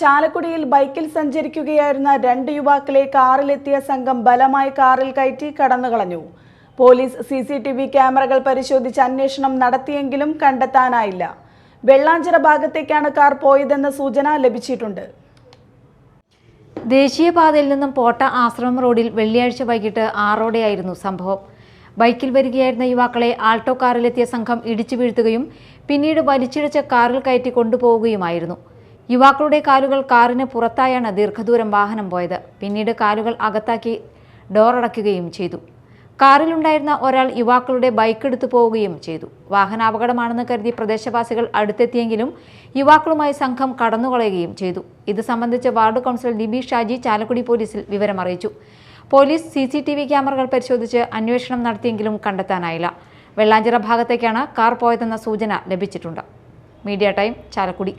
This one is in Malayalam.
ചാലക്കുടിയിൽ ബൈക്കിൽ സഞ്ചരിക്കുകയായിരുന്ന രണ്ട് യുവാക്കളെ കാറിലെത്തിയ സംഘം ബലമായി കാറിൽ കയറ്റി കടന്നുകളഞ്ഞു. Police C C T V ക്യാമറകൾ പരിശോധിച്ച് അന്വേഷണം നടത്തിയെങ്കിലും കണ്ടെത്താനായില്ല. വെള്ളാഞ്ചിറ ഭാഗത്തേക്കാണ് കാർ പോയതെന്ന സൂചന ലഭിച്ചിട്ടുണ്ട്. ദേശീയപാതയിൽ നിന്നും പോട്ട ആശ്രമം റോഡിൽ വെള്ളിയാഴ്ച വൈകിട്ട് ആറോടെയായിരുന്നു സംഭവം. ബൈക്കിൽ വരികയായിരുന്ന യുവാക്കളെ ആൾട്ടോ കാറിലെത്തിയ സംഘം ഇടിച്ചു വീഴ്ത്തുകയും പിന്നീട് വലിച്ചിഴച്ച കാറിൽ കയറ്റി കൊണ്ടുപോവുകയുമായിരുന്നു. യുവാക്കളുടെ കാലുകൾ കാറിന് പുറത്തായാണ് ദീർഘദൂരം വാഹനം പോയത്. പിന്നീട് കാലുകൾ അകത്താക്കി ഡോറടയ്ക്കുകയും ചെയ്തു. കാറിലുണ്ടായിരുന്ന ഒരാൾ യുവാക്കളുടെ ബൈക്ക് എടുത്തു പോവുകയും ചെയ്തു. വാഹനാപകടമാണെന്ന് കരുതി പ്രദേശവാസികൾ അടുത്തെത്തിയെങ്കിലും യുവാക്കളുമായി സംഘം കടന്നുകളയുകയും ചെയ്തു. ഇത് സംബന്ധിച്ച് വാർഡ് കൗൺസിലർ ലിബി ഷാജി ചാലക്കുടി പോലീസിൽ വിവരമറിയിച്ചു police C C T V ക്യാമറകൾ പരിശോധിച്ച് അന്വേഷണം നടത്തിയെങ്കിലും കണ്ടെത്താനായില്ല. വെള്ളാഞ്ചിറ ഭാഗത്തേക്കാണ് കാർ പോയതെന്ന സൂചന ലഭിച്ചിട്ടുണ്ട്. Media time Chalakudy.